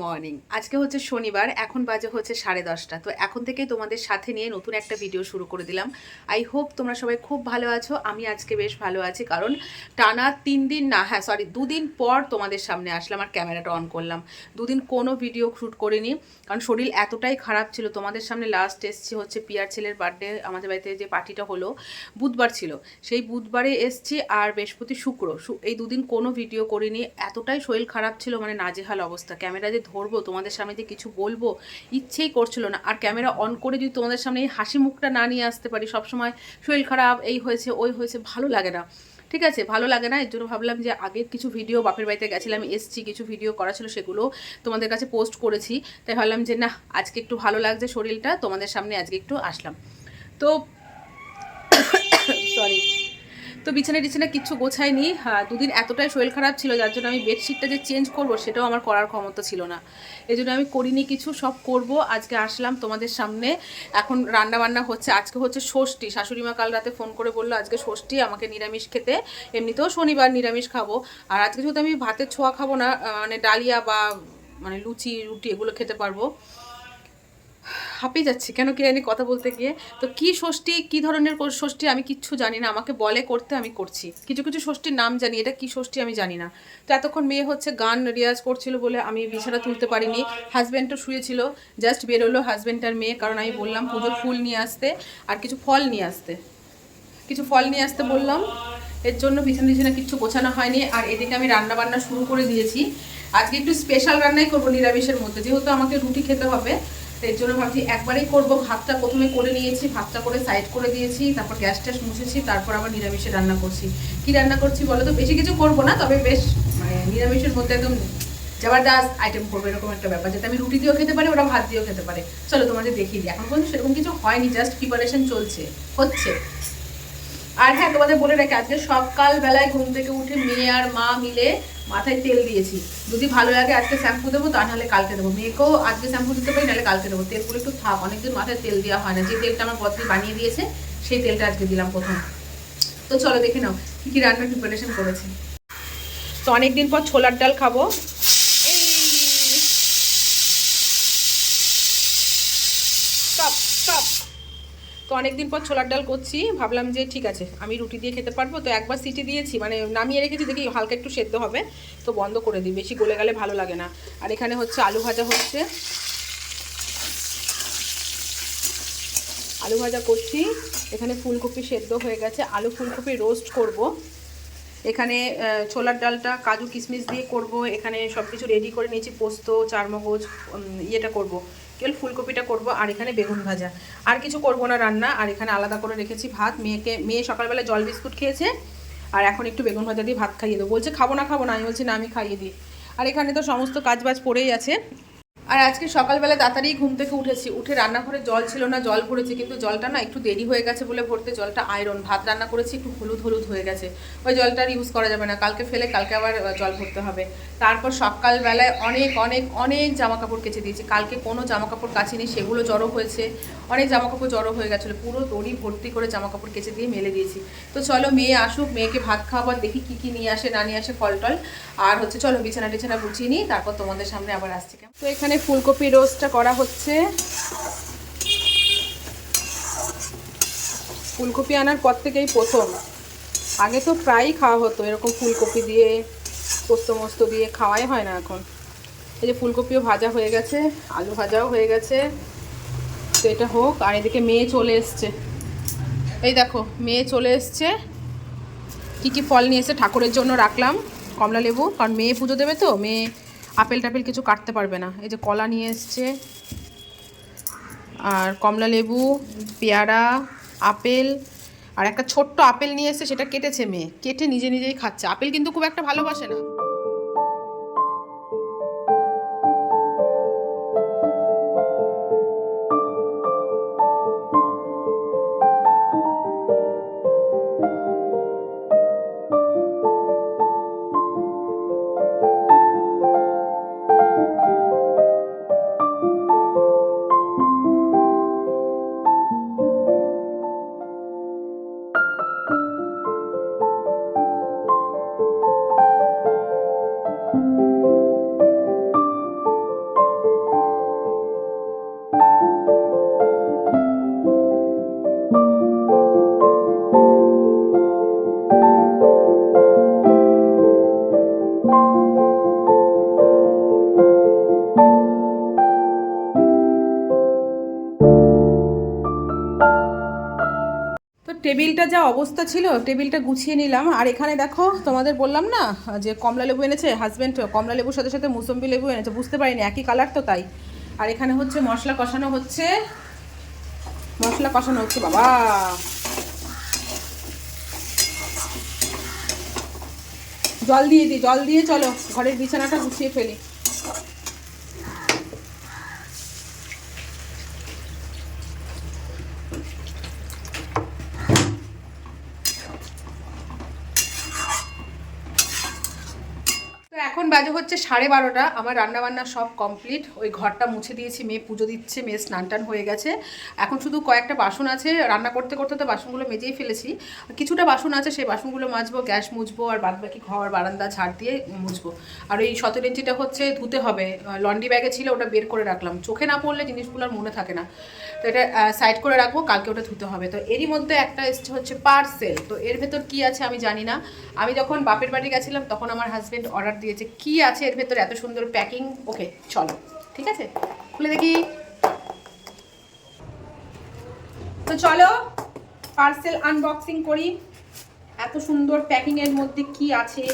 Morning আজকে হচ্ছে শনিবার, এখন বাজে হচ্ছে সাড়ে দশটা। তো এখন থেকে তোমাদের সাথে নিয়ে নতুন একটা ভিডিও শুরু করে দিলাম। আই হোপ তোমরা সবাই খুব ভালো আছো। আমি আজকে বেশ ভালো আছি, কারণ টানা তিন দিন না হ্যাঁ সরি দুদিন পর তোমাদের সামনে আসলাম আর ক্যামেরাটা অন করলাম। দুদিন কোনো ভিডিও শ্যুট করিনি, কারণ শরীর এতটাই খারাপ ছিল। তোমাদের সামনে লাস্ট এসছি হচ্ছে পিয়ার ছেলের বার্থডে আমাদের বাড়িতে যে পার্টিটা হলো, বুধবার ছিল। সেই বুধবারে এসছি আর বৃহস্পতি শুক্র। এই দুদিন কোনো ভিডিও করিনি। এতটাই শরীর খারাপ ছিল মানে নাজেহাল অবস্থা। ক্যামেরা যে ধরবো, তোমাদের সামনে যে কিছু বলব, ইচ্ছেই করছিল না। আর ক্যামেরা অন করে যদি তোমাদের সামনে এই হাসি মুখটা না নিয়ে আসতে পারি, সবসময় শরীর খারাপ, এই হয়েছে, ওই হয়েছে, ভালো লাগে না। ঠিক আছে? ভালো লাগে না? এর জন্য ভাবলাম যে আগের কিছু ভিডিও, বাপের বাড়িতে গেছিলাম, এসছি, কিছু ভিডিও করা ছিল, সেগুলো তোমাদের কাছে পোস্ট করেছি। তাই ভাবলাম যে না আজকে একটু ভালো লাগছে শরীরটা, তোমাদের সামনে আজকে একটু আসলাম। তো তো বিছানা টিছানা গোছায়নি। হ্যাঁ দুদিন এতটাই শরীর খারাপ ছিল, যার জন্য আমি বেডশিটটা যে চেঞ্জ করব, সেটাও আমার করার ক্ষমতা ছিল না। এই জন্য আমি করিনি কিছু, সব করব। আজকে আসলাম তোমাদের সামনে। এখন রান্না বান্না হচ্ছে, আজকে হচ্ছে ষষ্ঠী। শাশুড়ি মা কাল রাতে ফোন করে বলল, আজকে ষষ্ঠী, আমাকে নিরামিষ খেতে। এমনিতেও শনিবার নিরামিষ খাব। আর আজকে যেহেতু আমি ভাতের ছোঁয়া খাব না মানে ডালিয়া বা মানে লুচি, রুটি, এগুলো খেতে পারব। হাঁপিয়ে যাচ্ছি। কেন কি জানি কথা বলতে গিয়ে। তো কি ষষ্ঠী, কি ধরনের ষষ্ঠী আমি কিচ্ছু জানি না। আমাকে বলে করতে আমি করছি। কিছু কিছু ষষ্ঠীর নাম জানি। এটা কি ষষ্ঠী আমি জানি না। তো এতক্ষণ মেয়ে হচ্ছে গান রিয়াজ করছিল বলে আমি বিছানা তুলতে পারিনি। হাজব্যান্ডও শুয়েছিল। জাস্ট বেরোলো হাজব্যান্ড আর মেয়ে। কারণ আমি বললাম পুজোর ফুল নিয়ে আসতে আর কিছু ফল নিয়ে আসতে। কিছু ফল নিয়ে আসতে বললাম। এর জন্য বিছানা বিছানা কিচ্ছু গোছানো হয়নি। আর এদিকে আমি রান্না বান্না শুরু করে দিয়েছি। আজকে একটু স্পেশাল রান্নাই করব নিরামিষের মধ্যে। যেহেতু আমাকে রুটি খেতে হবে। এর জন্য ভাবছি একবারেই করব। ভাতটা প্রথমে করে নিয়েছি, ভাতটা করে সাইড করে দিয়েছি, তারপর গ্যাস ট্যাস মুছেছি, তারপর আবার নিরামিষে রান্না করছি। কি রান্না করছি বলো তো? বেশি কিছু করব না, তবে বেশ মানে নিরামিষের মধ্যে একদম জবরদস্ত আইটেম করব, এরকম একটা ব্যাপার, যাতে আমি রুটি দিয়েও খেতে পারি, ওরা ভাত দিয়েও খেতে পারে। চলো তোমাদের দেখিয়ে দিই। এখন পর্যন্ত সেরকম কিছু হয়নি জাস্ট প্রিপারেশন চলছে, হচ্ছে। আর হ্যাঁ তোমাদের বলে রাখি, আজকে সকাল বেলায় ঘুম থেকে উঠে মেয়ে আর মা মিলে মাথায় তেল দিয়েছি। যদি ভালো লাগে আজকে শ্যাম্পু দেবো, তা নাহলে কালকে দেবো। মেয়েকেও আজকে শ্যাম্পু দিতে পারি, নাহলে কালকে দেবো। তেলগুলো একটু থাক, অনেকদিন মাথায় তেল দেওয়া হয় না। যে তেলটা আমার পত্নী বানিয়ে দিয়েছে, সেই তেলটা আজকে দিলাম প্রথম। তো চলো দেখে নাও, কী কী রান্নার প্রিপারেশন করেছি। তো অনেকদিন পর ছোলার ডাল খাব। তো অনেকদিন পর ছোলার ডাল করছি, ভাবলাম যে ঠিক আছে, আমি রুটি দিয়ে খেতে পারব। তো একবার সিটি দিয়েছি মানে নামিয়ে রেখেছি, দেখি হালকা একটু সেদ্ধ হবে, তো বন্ধ করে দিই, বেশি গলে গেলে ভালো লাগে না। আর এখানে হচ্ছে আলু ভাজা হচ্ছে। আলু ভাজা করছি, এখানে ফুলকপি সেদ্ধ হয়ে গেছে, আলু ফুলকপি রোস্ট করব। এখানে ছোলার ডালটা কাজু কিশমিশ দিয়ে করব, এখানে সব কিছু রেডি করে নিয়েছি, পোস্ত, চারমগজ ইয়েটা করব। কেবল ফুলকপিটা করব, আর এখানে বেগুন ভাজা। আর কিছু করব না রান্না, আর এখানে আলাদা করে রেখেছি ভাত। মেয়েকে, মেয়ে সকালবেলা জল বিস্কুট খেয়েছে, আর এখন একটু বেগুন ভাজা দিয়ে ভাত খাইয়ে দেবো। বলছে, খাব না খাব না। আমি বলছি, না, আমি খাইয়ে দিই। আর এখানে তো সমস্ত কাজ বাজ পড়েই আছে। আর আজকে সকালবেলা তাড়াতাড়ি ঘুম থেকে উঠেছি। উঠে রান্নাঘরে জল ছিল না, জল ভরেছি, কিন্তু জলটা না একটু দেরি হয়ে গেছে বলে ভরতে জলটা আয়রন ভাত রান্না করেছি, একটু হলুদ হলুদ হয়ে গেছে। ওই জলটা আর ইউজ করা যাবে না। কালকে ফেলে, কালকে আবার জল ভরতে হবে। তারপর সকালবেলায় অনেক অনেক অনেক জামা কাপড় কেচে দিয়েছি। কালকে কোনো জামা কাপড় কাচিনি, সেগুলো জড়ো হয়েছে। অনেক জামা কাপড় জড়ো হয়ে গেছিল। পুরো দড়ি ভর্তি করে জামা কাপড় কেচে দিয়ে মেলে দিয়েছি। তো চলো মেয়ে আসুক, মেয়েকে ভাত খাওয়াবার দেখি কি কি নিয়ে আসে, না নিয়ে আসে, ফল টল। আর হচ্ছে চলো বিছানা টিছানা গুছিয়ে নিই, তারপর তোমাদের সামনে আবার আসছি? তো এখানে ফুলকপি রোস্টটা করা হচ্ছে। ফুলকপি আনার পর থেকেই প্রথম। আগে তো প্রায়ই খাওয়া হতো, এরকম ফুলকপি দিয়ে, পোস্ত মোস্ত দিয়ে খাওয়াই হয় না এখন। এই যে ফুলকপিও ভাজা হয়ে গেছে, আলু ভাজাও হয়ে গেছে। তো এটা হোক, আর এদিকে মেয়ে চলে এসছে। এই দেখো, মেয়ে চলে এসছে। কী কী ফল নিয়ে এসে ঠাকুরের জন্য রাখলাম কমলা লেবু কারণ মেয়ে পুজো দেবে তো, মেয়ে আপেল টাপেল কিছু কাটতে পারবে না। এই যে কলা নিয়ে এসছে, আর কমলা লেবু, পেয়ারা, আপেল, আর একটা ছোট্ট আপেল নিয়ে এসে সেটা কেটেছে মেয়ে। কেটে নিজে নিজেই খাচ্ছে। আপেল কিন্তু খুব একটা ভালোবাসে না। টেবিলটা যা অবস্থা ছিল, টেবিলটা গুছিয়ে নিলাম। আর এখানে দেখো, তোমাদের বললাম না, যে কমলা লেবু এনেছে হাজব্যান্ড কমলা লেবুর সাথে সাথে মুসম্বি লেবু এনেছে, বুঝতে পারিনি, একই কালার তো তাই। আর এখানে হচ্ছে মশলা কষানো হচ্ছে। মশলা কষানো হচ্ছে, বাবা! জল দিয়ে দিই জল দিয়ে চলো, ঘরের বিছানাটা গুছিয়ে ফেলি। এখন বাজে হচ্ছে সাড়ে বারোটা। আমার রান্নাবান্না সব কমপ্লিট। ওই ঘরটা মুছে দিয়েছি, মেয়ে পুজো দিচ্ছে মেয়ে স্নান টান হয়ে গেছে। এখন শুধু কয়েকটা বাসন আছে, রান্না করতে করতে তো বাসনগুলো মেজেই ফেলেছি। কিছুটা বাসন আছে, সেই বাসনগুলো মাজবো, গ্যাস মুছবো আর বাদ বাকি ঘর, বারান্দা ঝাড় দিয়ে মুছবো। আর ওই সতেরো ইঞ্চিটা হচ্ছে ধুতে হবে। লন্ড্রি ব্যাগে ছিল, ওটা বের করে রাখলাম। চোখে না পড়লে জিনিসগুলো আর মনে থাকে না। তো এটা সাইড করে রাখব, কালকে ওটা ধুতে হবে। তো এরই মধ্যে একটা এসছে হচ্ছে পার্সেল। তো এর ভেতর কি আছে আমি জানি না। আমি যখন বাপের বাড়ি গেছিলাম, তখন আমার হাজব্যান্ড অর্ডার দিয়েছে। কি আছে এর ভেতরে? এত সুন্দর প্যাকিং ওকে চলো। ঠিক আছে? খুলে দেখি। তো চলো পার্সেল আনবক্সিং করি। এত সুন্দর প্যাকিং এর মধ্যে কি আছে?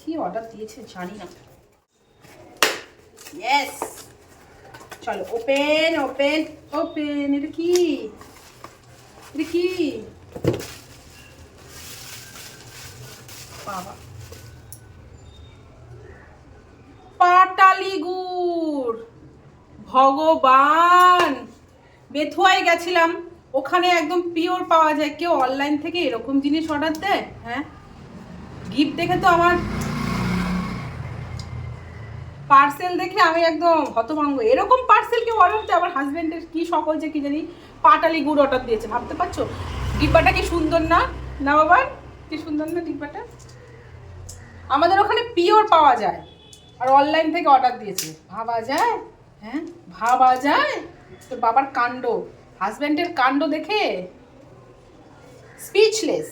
কি অর্ডার দিয়েছে জানি না। ইয়েস চলো ওপেন ওপেন ওপেন এটা কি? এটা কি? বাবা। ভগবান। বেথুয়ায় গেছিলাম, ওখানে একদম পিওর পাওয়া যায়। কেউ অনলাইন থেকে এরকম জিনিস অর্ডার দেয়? হ্যাঁ? গিফট দেখে তো আমার পার্সেল দেখে আমি একদম হতভঙ্গ এরকম পার্সেল কেউ অর্ডার দেয় আমার হাজব্যান্ডের কি সকল যে কি জানি পাটালি গুড় অর্ডার দিয়েছে, ভাবতে পারছ? ডিব্বাটা কি সুন্দর না? না বাবা, কি সুন্দর না ডিব্বাটা? আমাদের ওখানে পিওর পাওয়া যায়, আর অনলাইন থেকে অর্ডার দিয়েছে। ভাবা যায়? হ্যাঁ? ভাবা যায়? তোর বাবার কাণ্ড হাজব্যান্ডের কাণ্ড দেখে? স্পিচলেস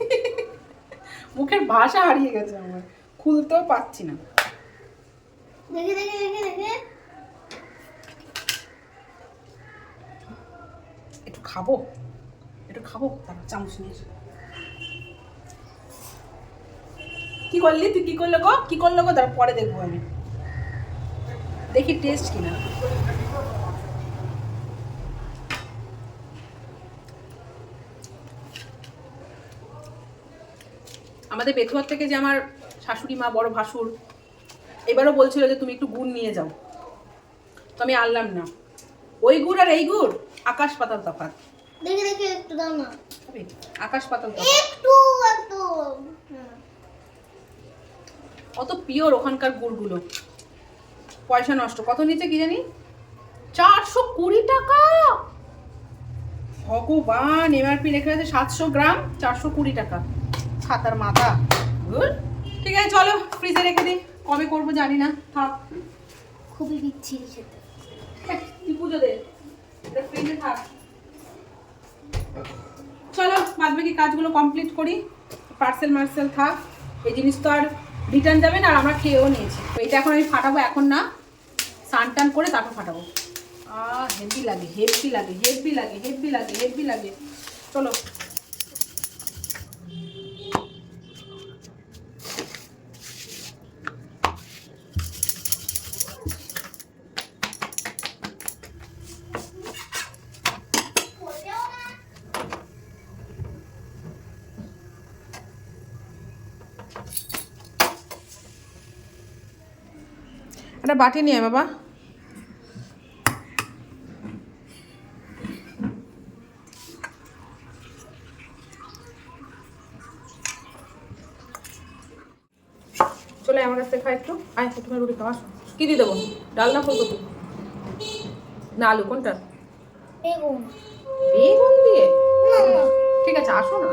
মুখের ভাষা হারিয়ে গেছে আমার, খুলতেও পারছি না। দেখে দেখে দেখে দেখে। একটু খাব? একটু খাব? তারপর চামচ নিয়ে। কি করলি? তুই কি করল গো? কি করল গো? তারপর পরে দেখব আমি। দেখি টেস্ট কিনা। আমাদের বেথুয়ার থেকে যে আমার শাশুড়ি মা বড় ভাসুর এবারও বলছিল যে তুমি একটু গুড় নিয়ে যাও। তো আমি আনলাম না। ওই গুড় আর এই গুড় আকাশ পাতাল তফাৎ। দেখে দেখে একটু দাও না? আকাশ পাতাল একটু একটু হ্যাঁ। অত পিওর ওখানকার গুড়গুলো। পয়সা নষ্ট। কত নিচে কি জানি? চারশো কুড়ি টাকা! ভগবান এমআরপি লেখা আছে সাতশো গ্রাম চারশো কুড়ি টাকা। ছাতার মাথা। ধুর। ঠিক আছে চলো ফ্রিজে রেখে দিই। কবে করব জানি না থাক। খুবই বিচ্ছিরি খেতে। তুই পুজো দে ফ্রিজে থাক। চলো বাদ বাকি কাজগুলো কমপ্লিট করি পার্সেল মার্সেল থাক। এই জিনিস তো আর রিটার্ন যাবে না আর আমরা খেয়েও নিয়েছি। এটা এখন আমি ফাটাবো এখন না স্নান টান করে তারপর ফাটাবো। আহ হেভি লাগে হেভি লাগে হেভি লাগে হেভি লাগে হেভি লাগে। চলো। একটা বাটি নিয়ে বাবা। চলে আমার কাছ থেকে খা একটু। আয় একটু রুটি খাওয়া কি দিয়ে দেবো? ডাল না ফুলকপি? না আলু। কোনটা? বেগুন। বেগুন দিয়ে? ঠিক আছে আসো না।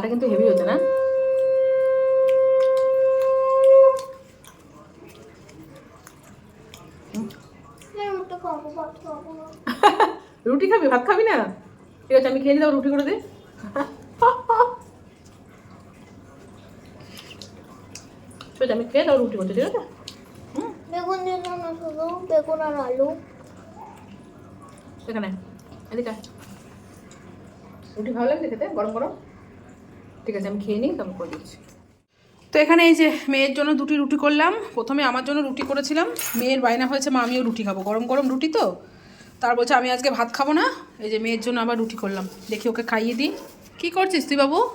ডালটা কিন্তু হেভি হয়েছে না? রুটি খাবি? ভাত খাবি না? ঠিক আছে আমি খেয়ে নিতে রুটি করে দে। আমি খেয়ে দাও রুটি করতে ঠিক আছে? বেগুন দিয়ে না শুধু বেগুন আর আলু এখানে এদিকে রুটি ভালো লাগছে খেতে? গরম গরম? ঠিক আছে, আমি খেয়ে নিই, তারপর করে দিচ্ছি। তো এখানে এই যে মেয়ের জন্য দুটি রুটি করলাম। প্রথমে আমার জন্য রুটি করেছিলাম। মেয়ের বায়না হয়েছে, মা, আমিও রুটি খাব। গরম গরম রুটি তো? তার বলছে, আমি আজকে ভাত খাব না। এই যে মেয়ের জন্য আবার রুটি করলাম। দেখি ওকে খাইয়ে দিই। কি করছিস তুই বাবু?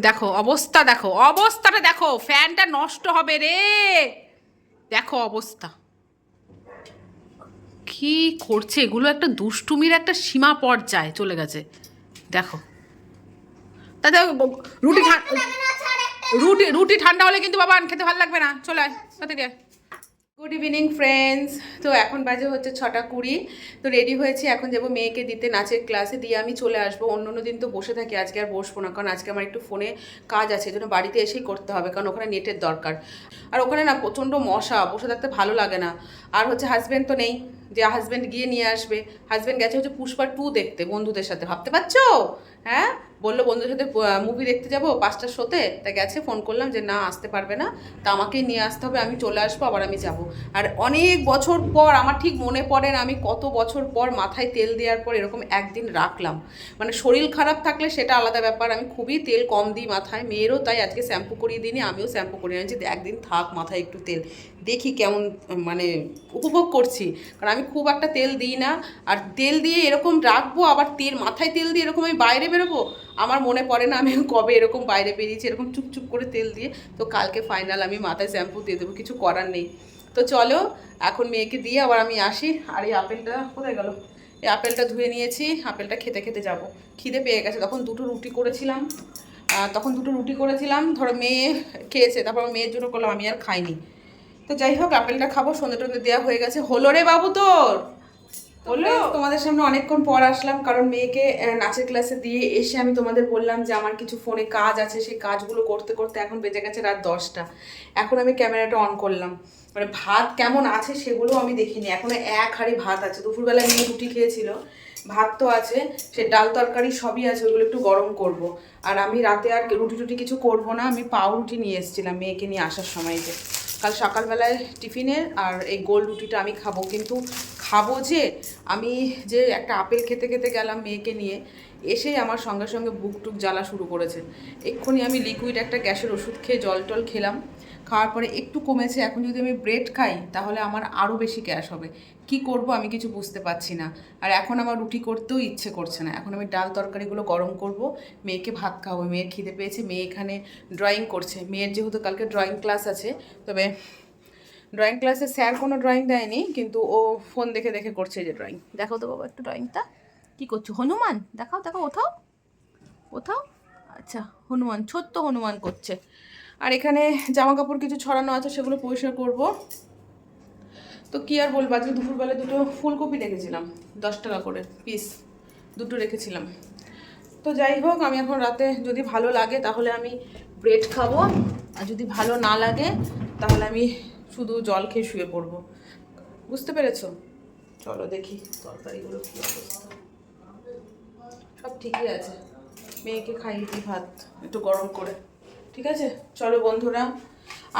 দেখো, অবস্থা দেখো, অবস্থাটা দেখো। ফ্যানটা নষ্ট হবে রে। দেখো অবস্থা। কি করছে? এগুলো একটা দুষ্টুমির একটা সীমা পর্যায়ে চলে গেছে। দেখো। তাতে রুটি রুটি। রুটি ঠান্ডা হলে কিন্তু বাবা খেতে ভালো লাগবে না। চলে আয় তাড়াতাড়ি আয়? গুড ইভিনিং ফ্রেন্ডস তো এখন বাজে হচ্ছে ছটা কুড়ি। তো রেডি হয়েছি এখন যাব মেয়েকে দিতে নাচের ক্লাসে দিয়ে আমি চলে আসব। অন্য অন্য দিন তো বসে থাকি আজকে আর বসবো না। কারণ আজকে আমার একটু ফোনে কাজ আছে জন্য বাড়িতে এসেই করতে হবে। কারণ ওখানে নেটের দরকার। আর ওখানে না প্রচণ্ড মশা বসে থাকতে ভালো লাগে না। আর হচ্ছে হাজব্যান্ড তো নেই। যে হাজব্যান্ড গিয়ে নিয়ে আসবে। হাজব্যান্ড গেছে হচ্ছে পুষ্পা টু দেখতে, বন্ধুদের সাথে। ভাবতে পারছ? হ্যাঁ? বলল, বন্ধুদের সাথে মুভি দেখতে যাব পাঁচটার শোতে তা গেছে ফোন করলাম যে, না, আসতে পারবে না। তা আমাকেই নিয়ে আসতে হবে, আমি চলে আসব, আবার আমি যাব। আর অনেক বছর পর, আমার ঠিক মনে পড়ে না, আমি কত বছর পর মাথায় তেল দেওয়ার পর এরকম একদিন রাখলাম। মানে শরীর খারাপ থাকলে সেটা আলাদা ব্যাপার, আমি খুবই তেল কম দিই মাথায়। মেয়েরও তাই, আজকে শ্যাম্পু করিয়ে দিইনি, আমিও শ্যাম্পু করিয়ে আনছি। একদিন থাক মাথায় একটু তেল। দেখি কেমন মানে উপভোগ করছি। কারণ আমি খুব একটা তেল দিই না। আর তেল দিয়ে এরকম রাখব, আবার তেল, মাথায় তেল দিয়ে এরকম আমি বাইরে বেরোবো? আমার মনে পড়ে না আমি কবে এরকম বাইরে বেরিয়েছি, এরকম চুপচুপ করে তেল দিয়ে। তো কালকে ফাইনাল আমি মাথায় শ্যাম্পু দিয়ে দেবো, কিছু করার নেই। তো চলো, এখন মেয়েকে দিয়ে আবার আমি আসি। আর এই আপেলটা কোথায় গেল? এই আপেলটা ধুয়ে নিয়েছি, আপেলটা খেতে খেতে যাব। খিদে পেয়ে গেছে, তখন দুটো রুটি করেছিলাম। তখন দুটো রুটি করেছিলাম, ধরো মেয়ে খেয়েছে, তারপর মেয়ের জন্য করলাম, আমি আর খাইনি। তো যাই হোক আপেলটা খাব সন্ধ্যে টন্ধে দেওয়া হয়ে গেছে। হলো রে বাবু তোর! হলো? তোমাদের সামনে অনেকক্ষণ পর আসলাম কারণ মেয়েকে নাচের ক্লাসে দিয়ে এসে আমি তোমাদের বললাম যে আমার কিছু ফোনে কাজ আছে সেই কাজগুলো করতে করতে এখন বেজে গেছে রাত দশটা। এখন আমি ক্যামেরাটা অন করলাম। মানে ভাত কেমন আছে সেগুলো আমি দেখিনি। এখনও এক হাঁড়ি ভাত আছে। দুপুরবেলায় মেয়ে রুটি খেয়েছিল ভাত তো আছে সে ডাল তরকারি সবই আছে ওগুলো একটু গরম করব। আর আমি রাতে আর রুটি টুটি কিছু করব না আমি পাউরুটি নিয়ে এসেছিলাম মেয়েকে নিয়ে আসার সময় যে। কাল সকালবেলায় টিফিনের আর এই গোল রুটিটা আমি খাব। কিন্তু খাব যে, আমি যে একটা আপেল খেতে খেতে গেলাম মেয়েকে নিয়ে, এসেই আমার সঙ্গে সঙ্গে বুক টুক জ্বালা শুরু করেছে। এক্ষুনি আমি লিকুইড একটা গ্যাসের ওষুধ খেয়ে জল টল খেলাম। খাওয়ার পরে একটু কমেছে, এখন যদি আমি ব্রেড খাই, তাহলে আমার আরও বেশি গ্যাস হবে। কি করব আমি কিছু বুঝতে পারছি না। আর এখন আমার রুটি করতেও ইচ্ছে করছে না। এখন আমি ডাল তরকারিগুলো গরম করব, মেয়েকে ভাত খাওয়াবো। মেয়ের খিদে পেয়েছে, মেয়ে এখানে ড্রয়িং করছে। মেয়ের যেহেতু কালকে ড্রয়িং ক্লাস আছে, তবে ড্রয়িং ক্লাসে স্যার কোনো ড্রয়িং দেয়নি, কিন্তু ও ফোন দেখে দেখে করছে যে ড্রয়িং দেখাও তো বাবা একটু ড্রয়িংটা কী করছ? হনুমান? দেখাও দেখাও, ওঠাও। ওঠাও। আচ্ছা হনুমান, ছোট্ট হনুমান করছে। আর এখানে জামা কাপড় কিছু ছড়ানো আছে, সেগুলো পরিষ্কার করব। তো কি আর বলব, আজকে দুপুরবেলা দুটো ফুলকপি রেখেছিলাম দশ টাকা করে পিস দুটো রেখেছিলাম। তো যাই হোক, আমি এখন রাতে যদি ভালো লাগে তাহলে আমি ব্রেড খাব, আর যদি ভালো না লাগে তাহলে আমি শুধু জল খেয়ে শুয়ে পড়ব। বুঝতে পেরেছ? চলো দেখি তরকারিগুলো কী অবস্থা। সব ঠিকই আছে। মেয়েকে খাইয়ে দিই ভাত, একটু গরম করে। ঠিক আছে? চলো বন্ধুরা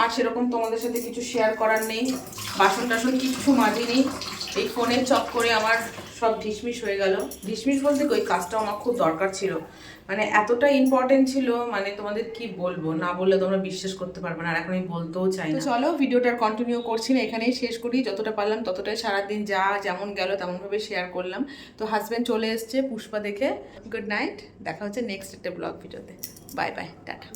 আর সেরকম তোমাদের সাথে কিছু শেয়ার করার নেই। বাসন টাসন কিচ্ছু মাজিনি। এই ফোনের চক্করে আমার সব ঢিসমিস হয়ে গেল। ঢিসমিস বলতে ওই কাজটা আমার খুব দরকার ছিল। মানে এতটা ইম্পর্টেন্ট ছিল মানে তোমাদের কি বলব? না বললে তোমরা বিশ্বাস করতে পারবে না আর এখন আমি বলতেও চাই না। চলো ভিডিওটা কন্টিনিউ করছি না এখানেই শেষ করি। যতটা পারলাম ততটাই সারাদিন যা যেমন গেল তেমনভাবে শেয়ার করলাম। তো হাজব্যান্ড চলে এসছে পুষ্পা দেখে। গুড নাইট দেখা হচ্ছে নেক্সট একটা ব্লগ ভিডিওতে। Bye bye tata.